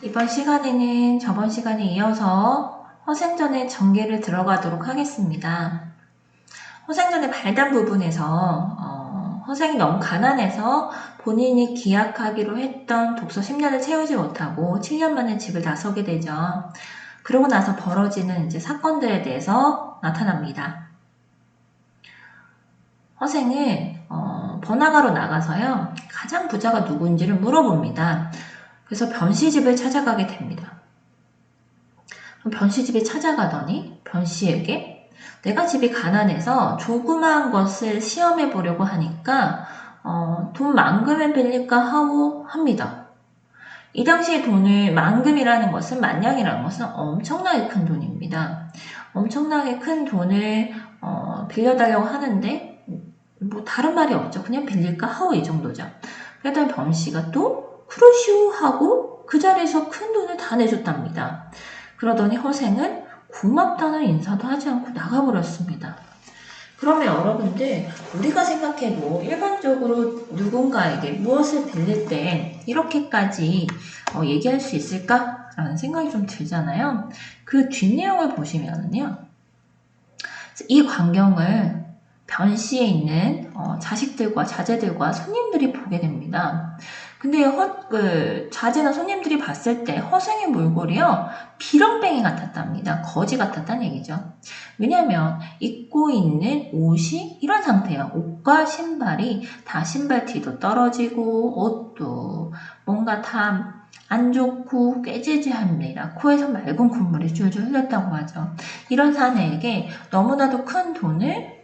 이번 시간에는 저번 시간에 이어서 허생전의 전개를 들어가도록 하겠습니다. 허생전의 발단 부분에서 어, 허생이 너무 가난해서 본인이 기약하기로 했던 독서 10년을 채우지 못하고 7년 만에 집을 나서게 되죠. 그러고 나서 벌어지는 이제 사건들에 대해서 나타납니다. 허생은 어, 번화가로 나가서요 가장 부자가 누구인지를 물어봅니다. 그래서 변씨집을 찾아가게 됩니다. 변씨집에 찾아가더니 변씨에게 내가 집이 가난해서 조그마한 것을 시험해 보려고 하니까 어, 돈 만금을 빌릴까 하고 합니다. 이 당시에 돈을 만금이라는 것은 만냥이라는 것은 엄청나게 큰 돈입니다. 엄청나게 큰 돈을 어, 빌려달라고 하는데 뭐 다른 말이 없죠. 그냥 빌릴까 하고 이 정도죠. 그랬더니 변씨가 또 그러시오 하고 그 자리에서 큰 돈을 다 내줬답니다. 그러더니 허생은 고맙다는 인사도 하지 않고 나가버렸습니다. 그러면 여러분들 우리가 생각해도 일반적으로 누군가에게 무엇을 빌릴 때 이렇게까지 어, 얘기할 수 있을까 라는 생각이 좀 들잖아요. 그 뒷내용을 보시면은요. 이 광경을 변시에 있는 어, 자식들과 자제들과 손님들이 보게 됩니다. 근데 허, 그, 자제나 손님들이 봤을 때 허생의 몰골이요 비렁뱅이 같았답니다. 거지 같았다는 얘기죠. 왜냐하면 입고 있는 옷이 이런 상태예요. 옷과 신발이 다 신발티도 떨어지고 옷도 뭔가 다 안 좋고 꾀지지합니다. 코에서 맑은 콧물이 줄줄 흘렸다고 하죠. 이런 사내에게 너무나도 큰 돈을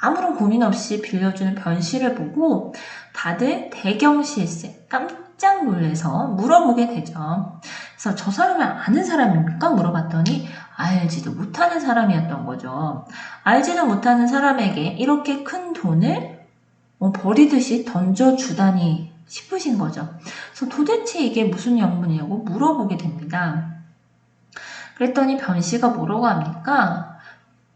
아무런 고민 없이 빌려주는 변씨를 보고 다들 대경실세 깜짝 놀래서 물어보게 되죠. 그래서 저 사람을 아는 사람입니까? 물어봤더니 알지도 못하는 사람이었던 거죠. 알지도 못하는 사람에게 이렇게 큰 돈을 뭐 버리듯이 던져주다니 싶으신 거죠. 그래서 도대체 이게 무슨 영문이냐고 물어보게 됩니다. 그랬더니 변씨가 뭐라고 합니까?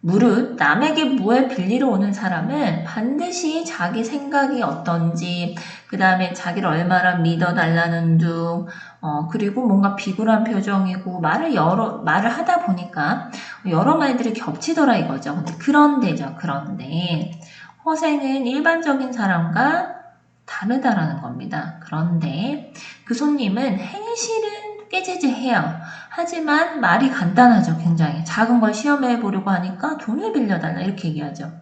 무릇 남에게 무엇 빌리러 오는 사람은 반드시 자기 생각이 어떤지, 그 다음에 자기를 얼마나 믿어달라는 둥, 어, 그리고 뭔가 비굴한 표정이고, 말을 여러, 말을 하다 보니까 여러 말들이 겹치더라 이거죠. 그런데죠, 그런데. 허생은 일반적인 사람과 다르다라는 겁니다. 그런데 그 손님은 행실은 깨지지 해요. 하지만 말이 간단하죠, 굉장히. 작은 걸 시험해 보려고 하니까 돈을 빌려달라, 이렇게 얘기하죠.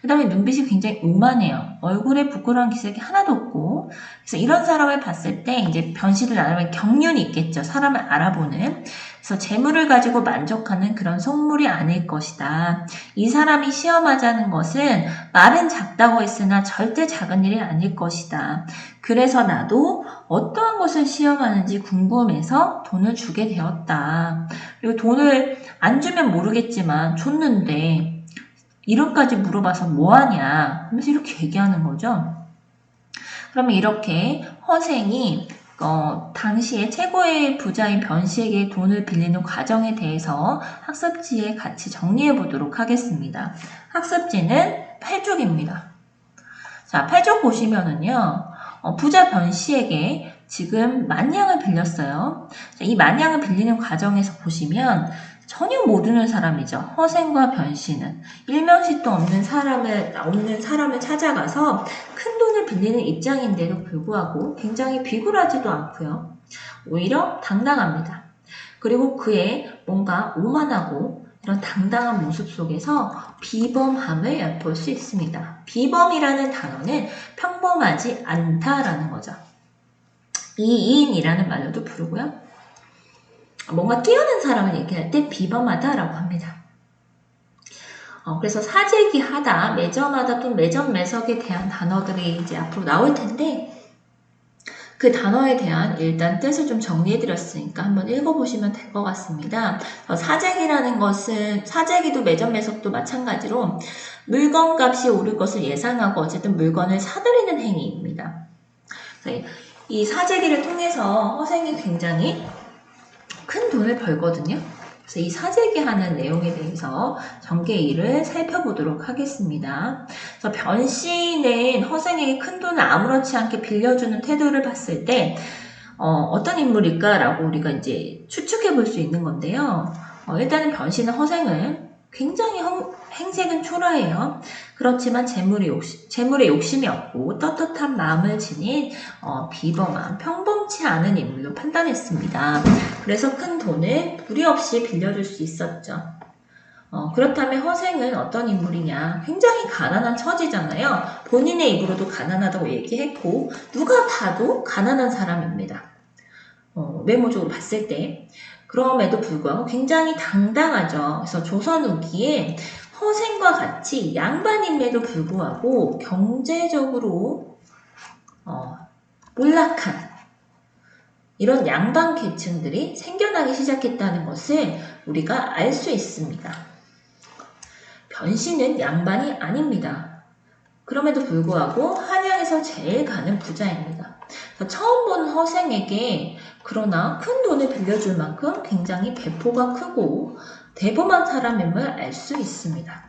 그 다음에 눈빛이 굉장히 오만해요. 얼굴에 부끄러운 기색이 하나도 없고. 그래서 이런 사람을 봤을 때 이제 변시를 나누면 경륜이 있겠죠. 사람을 알아보는. 그래서 재물을 가지고 만족하는 그런 속물이 아닐 것이다. 이 사람이 시험하자는 것은 말은 작다고 했으나 절대 작은 일이 아닐 것이다. 그래서 나도 어떠한 것을 시험하는지 궁금해서 돈을 주게 되었다. 그리고 돈을 안 주면 모르겠지만 줬는데 이름까지 물어봐서 뭐하냐 하면서 이렇게 얘기하는 거죠. 그러면 이렇게 허생이 어, 당시에 최고의 부자인 변 씨에게 돈을 빌리는 과정에 대해서 학습지에 같이 정리해 보도록 하겠습니다. 학습지는 8쪽입니다. 자, 8쪽 보시면은요, 어, 부자 변 씨에게 지금 만냥을 빌렸어요. 자, 이 만냥을 빌리는 과정에서 보시면 전혀 모르는 사람이죠. 허생과 변씨는 일명식도 없는 사람을 없는 사람을 찾아가서 큰 돈을 빌리는 입장인데도 불구하고 굉장히 비굴하지도 않고요. 오히려 당당합니다. 그리고 그의 뭔가 오만하고 이런 당당한 모습 속에서 비범함을 엿볼 수 있습니다. 비범이라는 단어는 평범하지 않다라는 거죠. 이인이라는 말로도 부르고요. 뭔가 뛰어난 사람을 얘기할 때 비범하다라고 합니다. 어, 그래서 사재기하다, 매점하다 또 매점 매석에 대한 단어들이 이제 앞으로 나올 텐데 그 단어에 대한 일단 뜻을 좀 정리해 드렸으니까 한번 읽어보시면 될 것 같습니다. 어, 사재기라는 것은 사재기도 매점 매석도 마찬가지로 물건 값이 오를 것을 예상하고 어쨌든 물건을 사들이는 행위입니다. 이 사재기를 통해서 허생이 굉장히 큰 돈을 벌거든요. 그래서 이 사재기 하는 내용에 대해서 전개일을 살펴보도록 하겠습니다. 그래서 변씨는 허생에게 큰 돈을 아무렇지 않게 빌려주는 태도를 봤을 때 어, 떤 인물일까라고 우리가 이제 추측해 볼 수 있는 건데요. 어, 일단은 변신은 허생은 굉장히 형- 행색은 초라해요. 그렇지만 재물의 욕심, 재물의 욕심이 없고 떳떳한 마음을 지닌 어, 비범한 평범치 않은 인물로 판단했습니다. 그래서 큰 돈을 무리 없이 빌려줄 수 있었죠. 어, 그렇다면 허생은 어떤 인물이냐? 굉장히 가난한 처지잖아요. 본인의 입으로도 가난하다고 얘기했고 누가 봐도 가난한 사람입니다. 어, 외모적으로 봤을 때. 그럼에도 불구하고 굉장히 당당하죠. 그래서 조선 후기에 허생과 같이 양반임에도 불구하고 경제적으로 어, 몰락한 이런 양반 계층들이 생겨나기 시작했다는 것을 우리가 알 수 있습니다. 변신은 양반이 아닙니다. 그럼에도 불구하고 한양에서 제일 가는 부자입니다. 처음 본 허생에게 그러나 큰 돈을 빌려줄 만큼 굉장히 배포가 크고 대범한 사람임을 알 수 있습니다.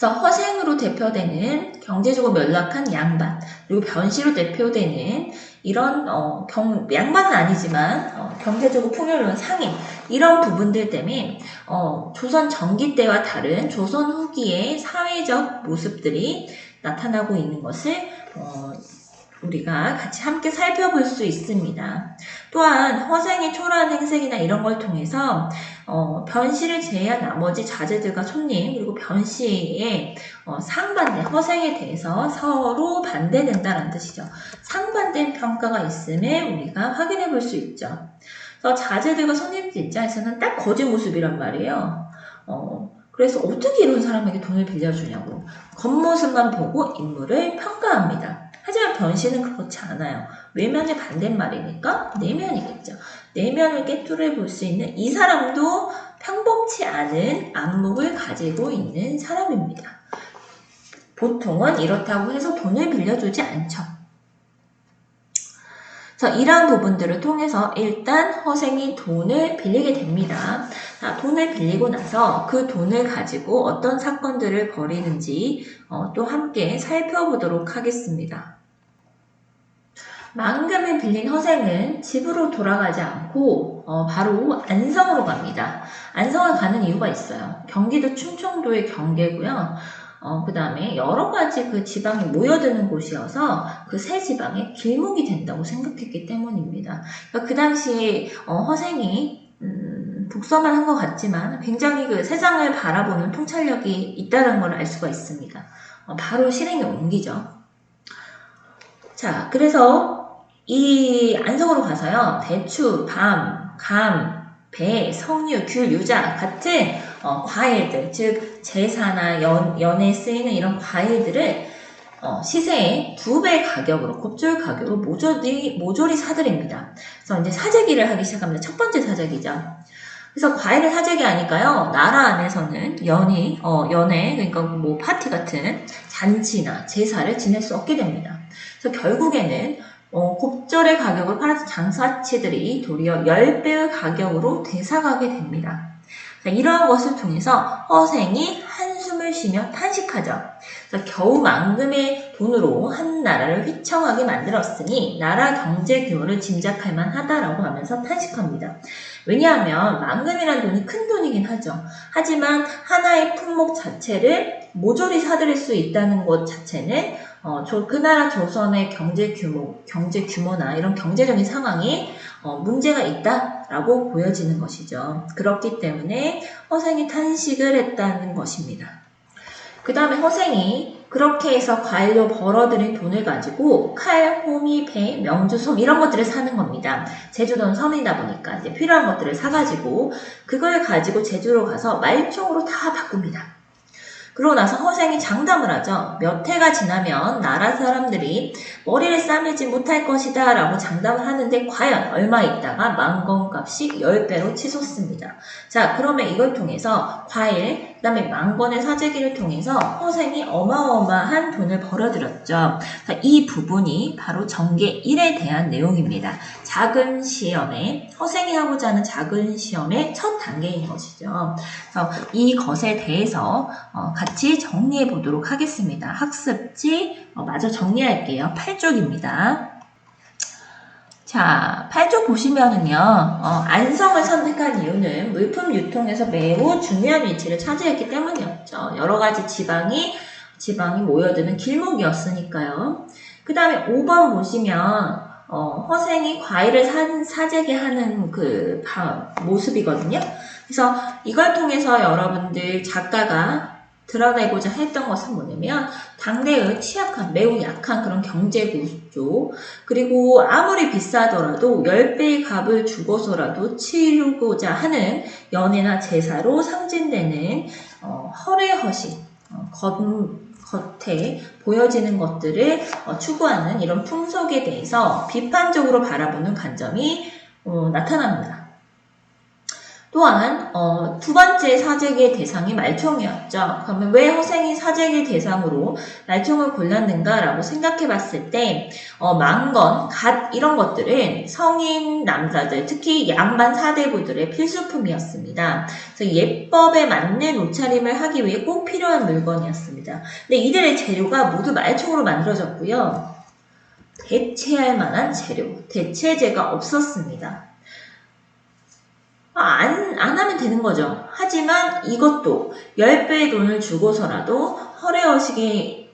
그래서 허생으로 대표되는 경제적으로 연락한 양반, 그리고 변시로 대표되는 이런 어, 경, 양반은 아니지만 어, 경제적으로 풍요로운 상인 이런 부분들 때문에 어, 조선 전기 때와 다른 조선 후기의 사회적 모습들이 나타나고 있는 것을 어, 우리가 같이 함께 살펴볼 수 있습니다. 또한 허생의 초라한 행색이나 이런 걸 통해서 어, 변씨를 제외한 나머지 자제들과 손님 그리고 변씨의 어, 상반된 허생에 대해서 서로 반대된다는 뜻이죠. 상반된 평가가 있음을 우리가 확인해 볼 수 있죠. 그래서 자제들과 손님들 입장에서는 딱 거짓 모습이란 말이에요. 어, 그래서 어떻게 이런 사람에게 돈을 빌려주냐고 겉모습만 보고 인물을 평가합니다. 하지만 변신은 그렇지 않아요. 외면의 반대말이니까 내면이겠죠. 내면을 깨뚫어 볼 수 있는 이 사람도 평범치 않은 안목을 가지고 있는 사람입니다. 보통은 이렇다고 해서 돈을 빌려주지 않죠. 그래서 이러한 부분들을 통해서 일단 허생이 돈을 빌리게 됩니다. 자, 돈을 빌리고 나서 그 돈을 가지고 어떤 사건들을 벌이는지 어, 또 함께 살펴보도록 하겠습니다. 망금을 빌린 허생은 집으로 돌아가지 않고 어, 바로 안성으로 갑니다. 안성을 가는 이유가 있어요. 경기도 충청도의 경계고요. 어, 그 다음에 여러 가지 그 지방이 모여드는 곳이어서 그세 지방의 길목이 된다고 생각했기 때문입니다. 그러니까 그 당시에 어, 허생이 음, 독서만 한 것 같지만 굉장히 그 세상을 바라보는 통찰력이 있다는 걸 알 수가 있습니다. 어, 바로 실행에 옮기죠. 자, 그래서 이 안성으로 가서요, 대추, 밤, 감, 배, 석류, 귤, 유자 같은 어, 과일들, 즉 제사나 연, 연에 쓰이는 이런 과일들을 어, 시세의 두 배 가격으로 곱절 가격으로 모조리 모조리 사들입니다. 그래서 이제 사재기를 하기 시작합니다. 첫 번째 사재기죠. 그래서 과일을 사재기 하니까요, 나라 안에서는 연이, 어, 연애, 그러니까 뭐 파티 같은 잔치나 제사를 지낼 수 없게 됩니다. 그래서 결국에는 어, 곱절의 가격을 팔아서 장사치들이 도리어 10배의 가격으로 되사가게 됩니다. 자, 이러한 것을 통해서 허생이 한숨을 쉬며 탄식하죠. 겨우 만금의 돈으로 한 나라를 휘청하게 만들었으니 나라 경제 규모를 짐작할 만하다라고 하면서 탄식합니다. 왜냐하면 만금이라는 돈이 큰 돈이긴 하죠. 하지만 하나의 품목 자체를 모조리 사들일 수 있다는 것 자체는 어, 저, 그 나라 조선의 경제 규모, 경제 규모나 이런 경제적인 상황이 어, 문제가 있다 라고 보여지는 것이죠. 그렇기 때문에 허생이 탄식을 했다는 것입니다. 그 다음에 허생이 그렇게 해서 과일로 벌어들인 돈을 가지고 칼, 호미, 배, 명주, 솜 이런 것들을 사는 겁니다. 제주도는 섬이다 보니까 이제 필요한 것들을 사가지고 그걸 가지고 제주로 가서 말총으로 다 바꿉니다. 그러고 나서 허생이 장담을 하죠. 몇 해가 지나면 나라 사람들이 머리를 싸매지 못할 것이다 라고 장담을 하는데 과연 얼마 있다가 만건값이 10배로 치솟습니다. 자 그러면 이걸 통해서 과일 그 다음에 만건의 사재기를 통해서 허생이 어마어마한 돈을 벌어들였죠. 이 부분이 바로 정계 1에 대한 내용입니다. 작은 시험에 허생이 하고자 하는 작은 시험의 첫 단계인 것이죠. 그래서 이것에 대해서 어, 같이 정리해 보도록 하겠습니다. 학습지 어, 마저 정리할게요. 8쪽입니다. 자, 8조 보시면은요, 어, 안성을 선택한 이유는 물품 유통에서 매우 중요한 위치를 차지했기 때문이었죠. 여러 가지 지방이, 지방이 모여드는 길목이었으니까요. 그 다음에 5번 보시면, 어, 허생이 과일을 사, 사재게 하는 그 바- 모습이거든요. 그래서 이걸 통해서 여러분들 작가가 드러내고자 했던 것은 뭐냐면, 당대의 취약한, 매우 약한 그런 경제 구조, 그리고 아무리 비싸더라도 10배의 값을 주고서라도 치르고자 하는 연애나 제사로 상징되는 어, 허례허식, 어, 겉, 겉에 보여지는 것들을 어, 추구하는 이런 풍속에 대해서 비판적으로 바라보는 관점이 어, 나타납니다. 또한 어, 두 번째 사재기의 대상이 말총이었죠. 그러면 왜 허생이 사재기 대상으로 말총을 골랐는가라고 생각해 봤을 때 어, 망건, 갓 이런 것들은 성인 남자들, 특히 양반 사대부들의 필수품이었습니다. 그래서 예법에 맞는 옷차림을 하기 위해 꼭 필요한 물건이었습니다. 근데 이들의 재료가 모두 말총으로 만들어졌고요. 대체할 만한 재료, 대체제가 없었습니다. 아, 안, 안 하면 되는 거죠. 하지만 이것도 10배의 돈을 주고서라도 허례허식의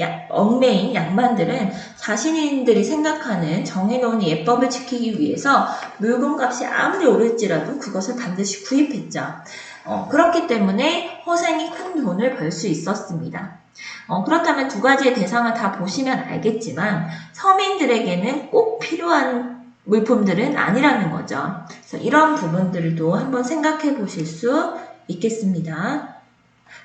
야- 얽매인 양반들은 자신들이 생각하는 정해놓은 예법을 지키기 위해서 물건값이 아무리 오를지라도 그것을 반드시 구입했죠. 어, 그렇기 때문에 허생이 큰 돈을 벌 수 있었습니다. 어, 그렇다면 두 가지의 대상을 다 보시면 알겠지만 서민들에게는 꼭 필요한 물품들은 아니라는 거죠. 그래서 이런 부분들도 한번 생각해 보실 수 있겠습니다.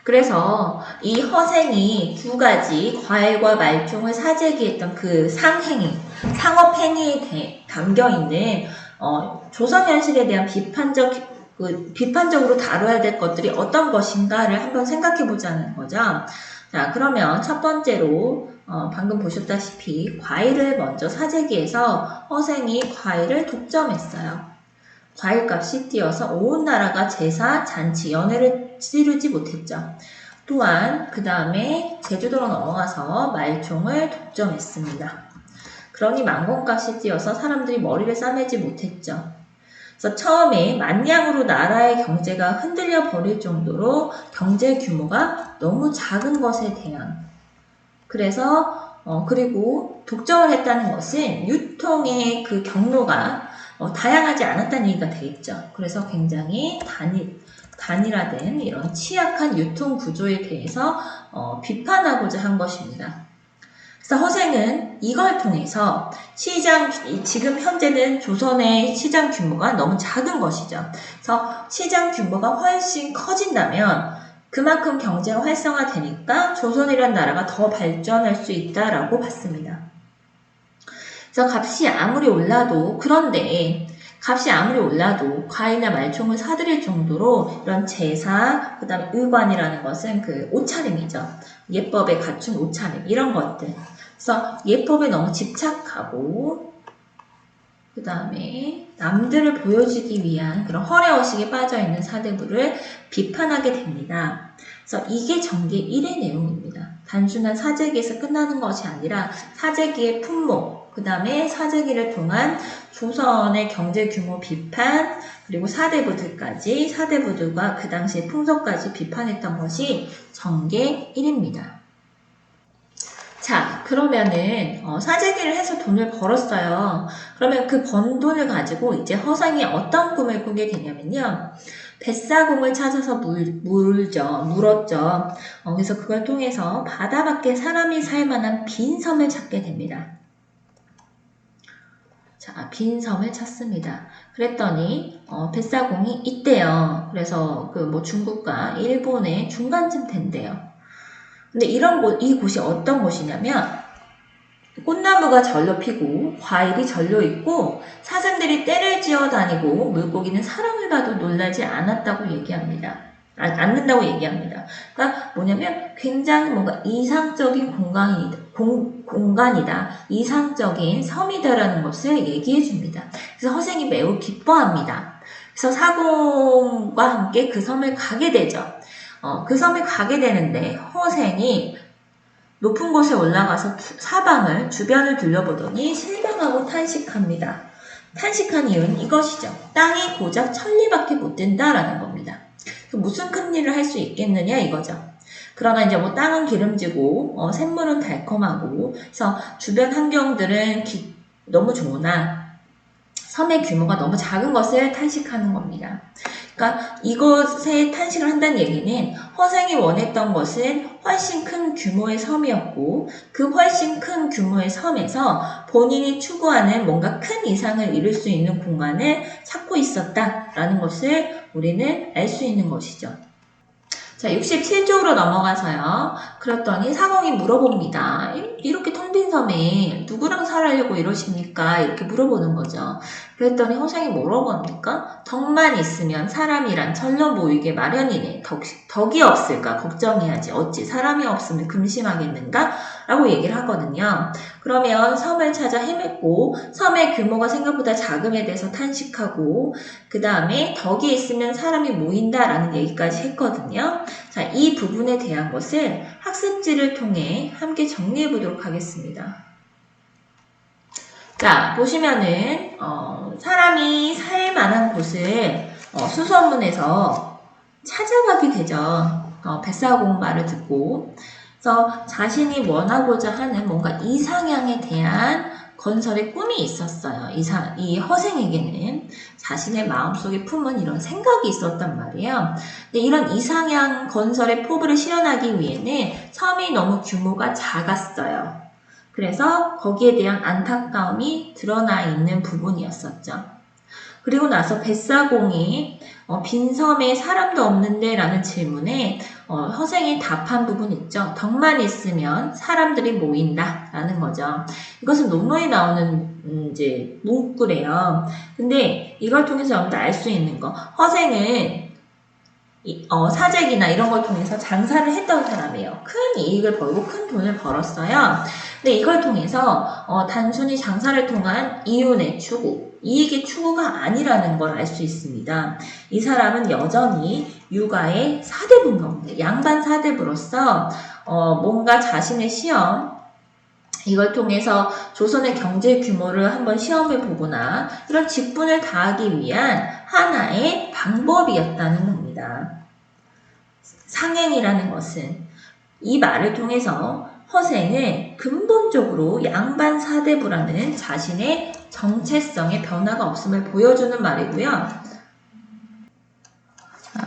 그래서 이 허생이 두 가지 과일과 말종을 사재기했던 그 상행위, 상업행위에 대- 담겨 있는 어, 조선 현실에 대한 비판적 그 비판적으로 다뤄야 될 것들이 어떤 것인가를 한번 생각해 보자는 거죠. 자, 그러면 첫 번째로 어, 방금 보셨다시피 과일을 먼저 사재기해서 허생이 과일을 독점했어요. 과일값이 뛰어서 온 나라가 제사, 잔치, 연회를 치르지 못했죠. 또한 그 다음에 제주도로 넘어가서 말총을 독점했습니다. 그러니 망건값이 뛰어서 사람들이 머리를 싸매지 못했죠. 그래서 처음에 만냥으로 나라의 경제가 흔들려 버릴 정도로 경제 규모가 너무 작은 것에 대한 그래서 어, 그리고 독점을 했다는 것은 유통의 그 경로가 어, 다양하지 않았다는 얘기가 되겠죠. 그래서 굉장히 단일, 단일화된 이런 취약한 유통 구조에 대해서 어, 비판하고자 한 것입니다. 그래서 허생은 이걸 통해서 시장, 이- 지금 현재는 조선의 시장 규모가 너무 작은 것이죠. 그래서 시장 규모가 훨씬 커진다면 그만큼 경제가 활성화되니까 조선이라는 나라가 더 발전할 수 있다라고 봤습니다. 그래서 값이 아무리 올라도 그런데 값이 아무리 올라도 과일이나 말총을 사들일 정도로 이런 제사, 그 다음에 의관이라는 것은 그 옷차림이죠. 예법에 갖춘 옷차림, 이런 것들. 그래서 예법에 너무 집착하고, 그 다음에 남들을 보여주기 위한 그런 허례허식에 빠져있는 사대부를 비판하게 됩니다. 그래서 이게 정계 1의 내용입니다. 단순한 사재기에서 끝나는 것이 아니라 사재기의 품목, 그 다음에 사재기를 통한 조선의 경제 규모 비판, 그리고 사대부들까지, 사대부들과 그 당시의 풍속까지 비판했던 것이 정계 1입니다. 자, 그러면은, 어, 사재기를 해서 돈을 벌었어요. 그러면 그 번 돈을 가지고 이제 허상이 어떤 꿈을 꾸게 되냐면요. 뱃사공을 찾아서 물, 물죠. 물었죠. 어, 그래서 그걸 통해서 바다 밖에 사람이 살 만한 빈 섬을 찾게 됩니다. 자, 빈 섬을 찾습니다. 그랬더니, 어, 뱃사공이 있대요. 그래서 그 뭐 중국과 일본의 중간쯤 된대요. 근데 이런 곳, 이 곳이 어떤 곳이냐면, 꽃나무가 절로 피고, 과일이 절로 있고, 사슴들이 떼를 지어 다니고, 물고기는 사랑을 받아 놀라지 않았다고 얘기합니다. 아, 않는다고 얘기합니다. 그러니까 뭐냐면 굉장히 뭔가 이상적인 공간이다. 공, 공간이다. 이상적인 섬이다라는 것을 얘기해 줍니다. 그래서 허생이 매우 기뻐합니다. 그래서 사공과 함께 그 섬을 가게 되죠. 어, 그 섬에 가게 되는데 허생이 높은 곳에 올라가서 주- 사방을 주변을 둘러보더니 실망하고 탄식합니다. 탄식한 이유는 이것이죠. 땅이 고작 천리밖에 못 된다라는 겁니다. 그 무슨 큰 일을 할 수 있겠느냐 이거죠. 그러나 이제 뭐 땅은 기름지고 어, 샘물은 달콤하고 그래서 주변 환경들은 기- 너무 좋으나 섬의 규모가 너무 작은 것을 탄식하는 겁니다. 그러니까 이것에 탄식을 한다는 얘기는 허생이 원했던 것은 훨씬 큰 규모의 섬이었고 그 훨씬 큰 규모의 섬에서 본인이 추구하는 뭔가 큰 이상을 이룰 수 있는 공간을 찾고 있었다라는 것을 우리는 알 수 있는 것이죠. 자, 67쪽으로 넘어가서요. 그랬더니 사공이 물어봅니다. 이- 이렇게 텅 빈 섬에 누구랑 살아려고 이러십니까? 이렇게 물어보는 거죠. 그랬더니 호생이 뭐라고 합니까? 덕만 있으면 사람이란 철로 모이게 마련이네. 덕, 덕이 없을까 걱정해야지. 어찌 사람이 없으면 금심하겠는가? 라고 얘기를 하거든요. 그러면 섬을 찾아 헤맸고 섬의 규모가 생각보다 작음에 대해서 탄식하고 그 다음에 덕이 있으면 사람이 모인다라는 얘기까지 했거든요. 자, 이 부분에 대한 것을 학습지를 통해 함께 정리해 보도록 하겠습니다. 자, 보시면은, 어, 사람이 살 만한 곳을 어, 수소문에서 찾아가게 되죠. 어, 뱃사공 말을 듣고. 그래서 자신이 원하고자 하는 뭔가 이상향에 대한 건설의 꿈이 있었어요. 이사, 이 허생에게는 자신의 마음속에 품은 이런 생각이 있었단 말이에요. 근데 이런 이상향 건설의 포부를 실현하기 위해는 섬이 너무 규모가 작았어요. 그래서 거기에 대한 안타까움이 드러나 있는 부분이었었죠. 그리고 나서 뱃사공이 어, 빈 섬에 사람도 없는데 라는 질문에 어, 허생이 답한 부분 있죠. 덕만 있으면 사람들이 모인다 라는 거죠. 이것은 논문에 나오는 음, 이제 문구래요. 근데 이걸 통해서 여러분들 알 수 있는 거 허생은 이- 어, 사재기나 이런 걸 통해서 장사를 했던 사람이에요. 큰 이익을 벌고 큰 돈을 벌었어요. 근데 이걸 통해서 어, 단순히 장사를 통한 이윤의 추구, 이익의 추구가 아니라는 걸 알 수 있습니다. 이 사람은 여전히 육아의 사대부인 겁니다. 양반 사대부로서 어, 뭔가 자신의 시험 이걸 통해서 조선의 경제 규모를 한번 시험해 보거나 이런 직분을 다하기 위한 하나의 방법이었다는 겁니다. 상행이라는 것은 이 말을 통해서 허생은 근본적으로 양반 사대부라는 자신의 정체성의 변화가 없음을 보여주는 말이고요.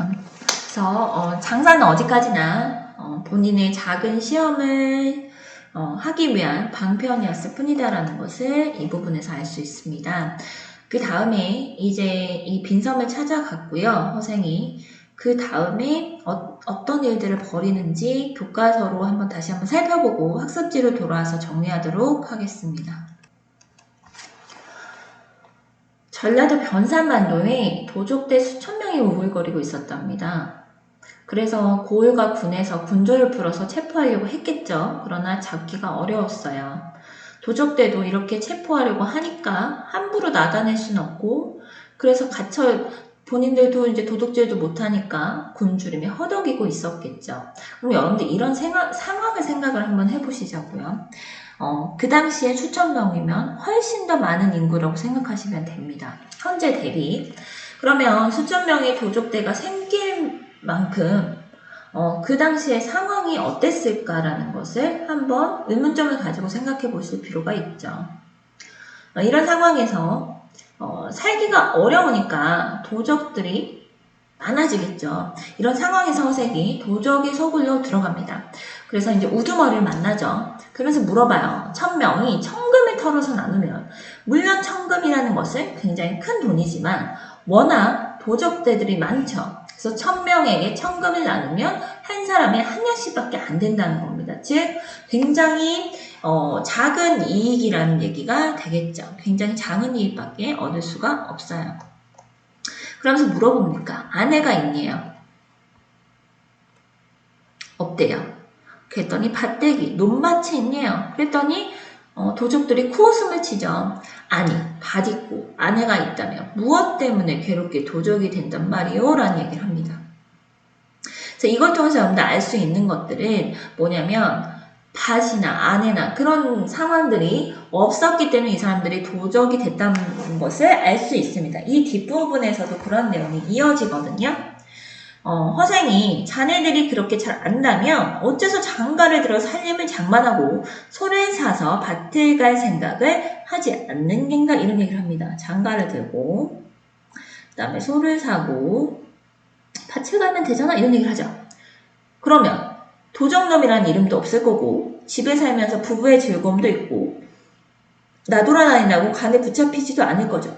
음, 그래서 어, 장사는 어디까지나 어, 본인의 작은 시험을 어, 하기 위한 방편이었을 뿐이다라는 것을 이 부분에서 알 수 있습니다. 그 다음에 이제 이 빈섬을 찾아갔고요, 허생이. 그 다음에 어, 떤 일들을 벌이는지 교과서로 한번 다시 한번 살펴보고 학습지로 돌아와서 정리하도록 하겠습니다. 전라도 변산만도에 도적대 수천 명이 우글거리고 있었답니다. 그래서 고을과 군에서 군조를 풀어서 체포하려고 했겠죠. 그러나 잡기가 어려웠어요. 도적대도 이렇게 체포하려고 하니까 함부로 나다낼 수는 없고 그래서 갇혀 본인들도 이제 도둑질도 못하니까 굶주림에 허덕이고 있었겠죠. 그럼 여러분들 이런 생각, 상황을 생각을 한번 해보시자고요. 어, 그 당시에 수천 명이면 훨씬 더 많은 인구라고 생각하시면 됩니다. 현재 대비. 그러면 수천 명의 도적대가 생길 만큼 어, 그 당시의 상황이 어땠을까라는 것을 한번 의문점을 가지고 생각해 보실 필요가 있죠. 어, 이런 상황에서 어, 살기가 어려우니까 도적들이 많아지겠죠. 이런 상황에서 허색이 도적의 소굴로 들어갑니다. 그래서 이제 우두머리를 만나죠. 그러면서 물어봐요. 천명이 천금을 털어서 나누면 물론 천금이라는 것은 굉장히 큰 돈이지만 워낙 도적대들이 많죠. 그래서 천명에게 천금을 나누면 한 사람에 한 년씩밖에 안 된다는 겁니다. 즉 굉장히 어, 작은 이익이라는 얘기가 되겠죠. 굉장히 작은 이익밖에 얻을 수가 없어요. 그러면서 물어봅니까? 아내가 있네요. 없대요. 그랬더니 밭대기, 논밭이 있네요. 그랬더니 어, 도적들이 코웃음을 치죠. 아니, 밭 있고 아내가 있다면 무엇 때문에 괴롭게 도적이 된단 말이오? 라는 얘기를 합니다. 이걸 통해서 여러분들 알 수 있는 것들은 뭐냐면 밭이나 아내나 그런 상황들이 없었기 때문에 이 사람들이 도적이 됐다는 것을 알 수 있습니다. 이 뒷부분에서도 그런 내용이 이어지거든요. 어, 허생이 자네들이 그렇게 잘 안다면 어째서 장가를 들어 살림을 장만하고 소를 사서 밭을 갈 생각을 하지 않는 겐가 이런 얘기를 합니다. 장가를 들고 그 다음에 소를 사고 밭을 가면 되잖아 이런 얘기를 하죠. 그러면 도적놈이라는 이름도 없을 거고 집에 살면서 부부의 즐거움도 있고 나돌아다닌다고 간에 붙잡히지도 않을 거죠.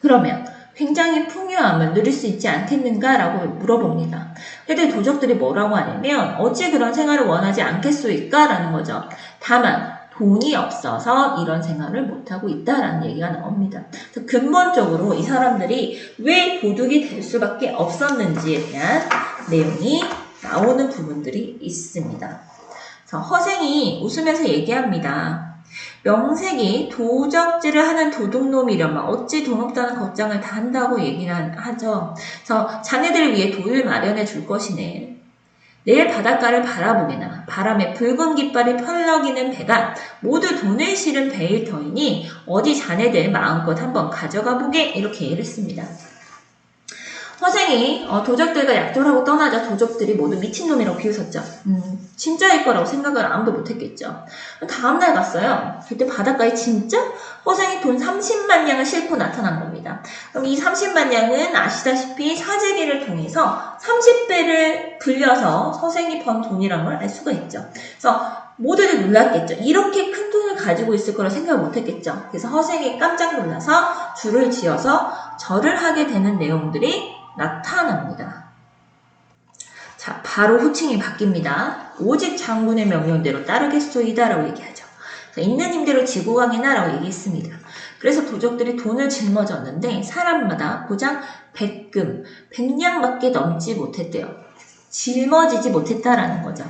그러면 굉장히 풍요함을 누릴 수 있지 않겠는가 라고 물어봅니다. 그때 도적들이 뭐라고 하냐면 어찌 그런 생활을 원하지 않겠소이까 라는 거죠. 다만 돈이 없어서 이런 생활을 못하고 있다라는 얘기가 나옵니다. 근본적으로 이 사람들이 왜 도둑이 될 수밖에 없었는지에 대한 내용이 나오는 부분들이 있습니다. 그래서 허생이 웃으면서 얘기합니다. 명색이 도적질을 하는 도둑놈이려면 어찌 돈 없다는 걱정을 다 한다고 얘기는 하죠. 그래서 자네들을 위해 돈을 마련해 줄 것이네. 내일 바닷가를 바라보게나 바람에 붉은 깃발이 펄럭이는 배가 모두 돈을 실은 배일 터이니 어디 자네들 마음껏 한번 가져가 보게 이렇게 얘기를 했습니다. 허생이 어, 도적들과 약돌하고 떠나자 도적들이 모두 미친놈이라고 비웃었죠. 음, 진짜일 거라고 생각을 아무도 못했겠죠. 다음날 갔어요. 그때 바닷가에 진짜 허생이 돈 30만 양을 싣고 나타난 겁니다. 그럼 이 30만 양은 아시다시피 사재기를 통해서 30배를 불려서 허생이 번 돈이란 걸 알 수가 있죠. 그래서 모두들 놀랐겠죠. 이렇게 큰 돈을 가지고 있을 거라 생각을 못했겠죠. 그래서 허생이 깜짝 놀라서 줄을 지어서 절을 하게 되는 내용들이 나타납니다. 자, 바로 호칭이 바뀝니다. 오직 장군의 명령대로 따르겠소이다라고 얘기하죠. 있는 힘대로 지고 가게나라고 얘기했습니다. 그래서 도적들이 돈을 짊어졌는데 사람마다 고장 100금, 100냥밖에 넘지 못했대요. 짊어지지 못했다라는 거죠.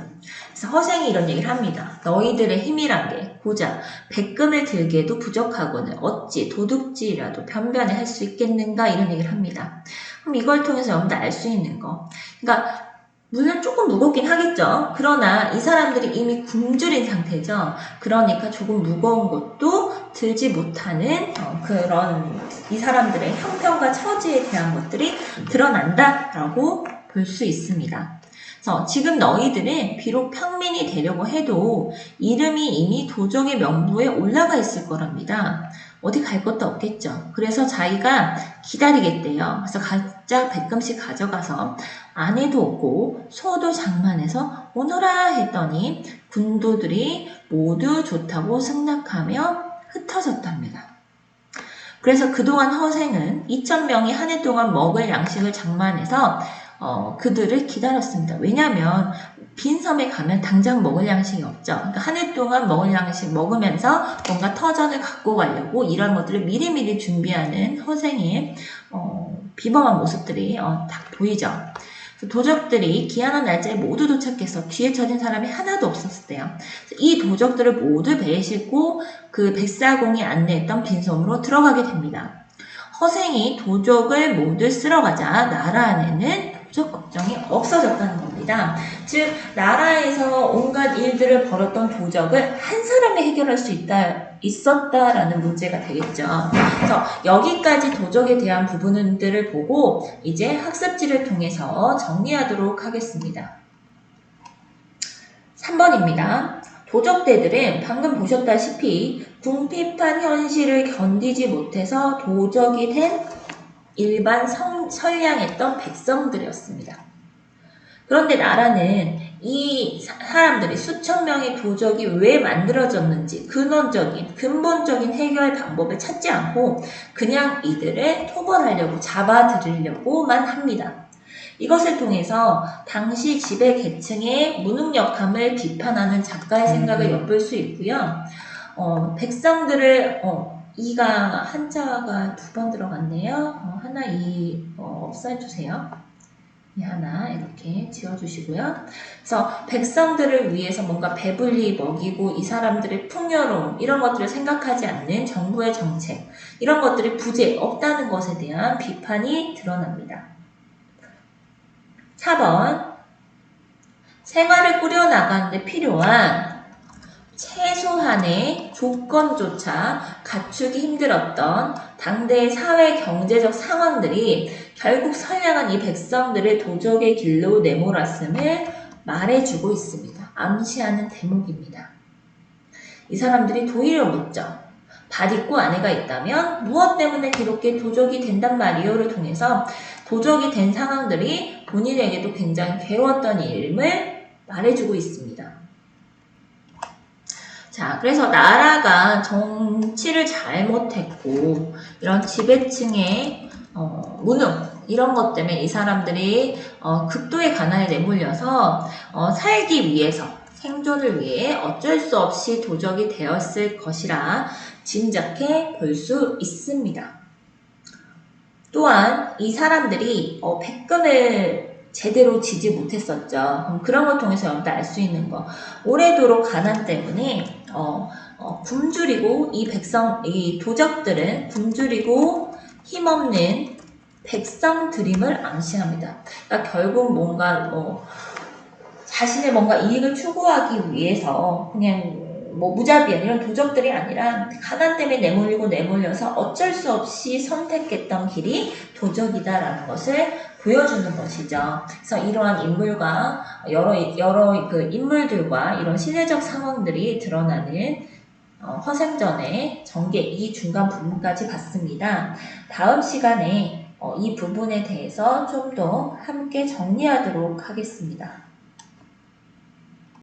그래서 허생이 이런 얘기를 합니다. 너희들의 힘이란 게 고작 100금을 들기에도 부족하거늘 어찌 도둑질이라도 변변히 할 수 있겠는가 이런 얘기를 합니다. 그럼 이걸 통해서 여러분들 알 수 있는 거. 그러니까 물론 조금 무겁긴 하겠죠. 그러나 이 사람들이 이미 굶주린 상태죠. 그러니까 조금 무거운 것도 들지 못하는 어, 그런 이 사람들의 형편과 처지에 대한 것들이 드러난다라고 볼 수 있습니다. 그래서 지금 너희들은 비록 평민이 되려고 해도 이름이 이미 도적의 명부에 올라가 있을 거랍니다. 어디 갈 것도 없겠죠. 그래서 자기가 기다리겠대요. 그래서 각자 100금씩 가져가서 아내도 없고 소도 장만해서 오너라 했더니 군도들이 모두 좋다고 승낙하며 흩어졌답니다. 그래서 그동안 허생은 2,000명이 한 해 동안 먹을 양식을 장만해서 어, 그들을 기다렸습니다. 왜냐하면 빈 섬에 가면 당장 먹을 양식이 없죠. 그러니까 한 해 동안 먹을 양식 먹으면서 뭔가 터전을 갖고 가려고 이런 것들을 미리미리 준비하는 허생의 어, 비범한 모습들이 어, 딱 보이죠. 도적들이 기한한 날짜에 모두 도착해서 뒤에 처진 사람이 하나도 없었을 때요. 이 도적들을 모두 배에 싣고 그 백사공이 안내했던 빈섬으로 들어가게 됩니다. 허생이 도적을 모두 쓸어가자 나라 안에는 도적 걱정이 없어졌다는 겁니다. 즉 나라에서 온갖 일들을 벌였던 도적을 한 사람이 해결할 수 있다 있었다라는 문제가 되겠죠. 그래서 여기까지 도적에 대한 부분들을 보고 이제 학습지를 통해서 정리하도록 하겠습니다. 3번입니다. 도적대들은 방금 보셨다시피 궁핍한 현실을 견디지 못해서 도적이 된 일반 성, 선량했던 백성들이었습니다. 그런데 나라는 이 사람들이 수천 명의 도적이 왜 만들어졌는지 근원적인 근본적인 해결 방법을 찾지 않고 그냥 이들을 토벌하려고 잡아들이려고만 합니다. 이것을 통해서 당시 지배 계층의 무능력함을 비판하는 작가의 생각을 엿볼 수 있고요. 어, 백성들을 어, 이가 한자가 두 번 들어갔네요. 어, 하나 이 어, 없애주세요. 이 하나 이렇게 지어주시고요. 그래서 백성들을 위해서 뭔가 배불리 먹이고 이 사람들의 풍요로움 이런 것들을 생각하지 않는 정부의 정책 이런 것들이 부재 없다는 것에 대한 비판이 드러납니다. 4번 생활을 꾸려나가는데 필요한 최소한의 조건조차 갖추기 힘들었던 당대의 사회 경제적 상황들이 결국 선량한 이 백성들을 도적의 길로 내몰았음을 말해주고 있습니다. 암시하는 대목입니다. 이 사람들이 도리어 묻죠. 밭 있고 아내가 있다면 무엇 때문에 그렇게 도적이 된단 말이오를 통해서 도적이 된 상황들이 본인에게도 굉장히 괴로웠던 일임을 말해주고 있습니다. 자, 그래서 나라가 정치를 잘못했고 이런 지배층의 어, 무능 이런 것 때문에 이 사람들이 어, 극도의 가난에 내몰려서 어, 살기 위해서 생존을 위해 어쩔 수 없이 도적이 되었을 것이라 짐작해 볼 수 있습니다. 또한 이 사람들이 어, 백근을 제대로 지지 못했었죠. 그런 걸 통해서 여러분들 알 수 있는 거. 오래도록 가난 때문에 어, 어, 굶주리고 이 백성, 이 도적들은 굶주리고 힘없는 백성들임을 암시합니다. 그러니까 결국 뭔가 뭐 자신의 뭔가 이익을 추구하기 위해서 그냥 뭐 무자비한 이런 도적들이 아니라 가난 때문에 내몰리고 내몰려서 어쩔 수 없이 선택했던 길이 도적이다라는 것을 보여주는 것이죠. 그래서 이러한 인물과 여러 여러 그 인물들과 이런 시대적 상황들이 드러나는 어, 허생전의 전개 이 중간 부분까지 봤습니다. 다음 시간에 어, 이 부분에 대해서 좀 더 함께 정리하도록 하겠습니다.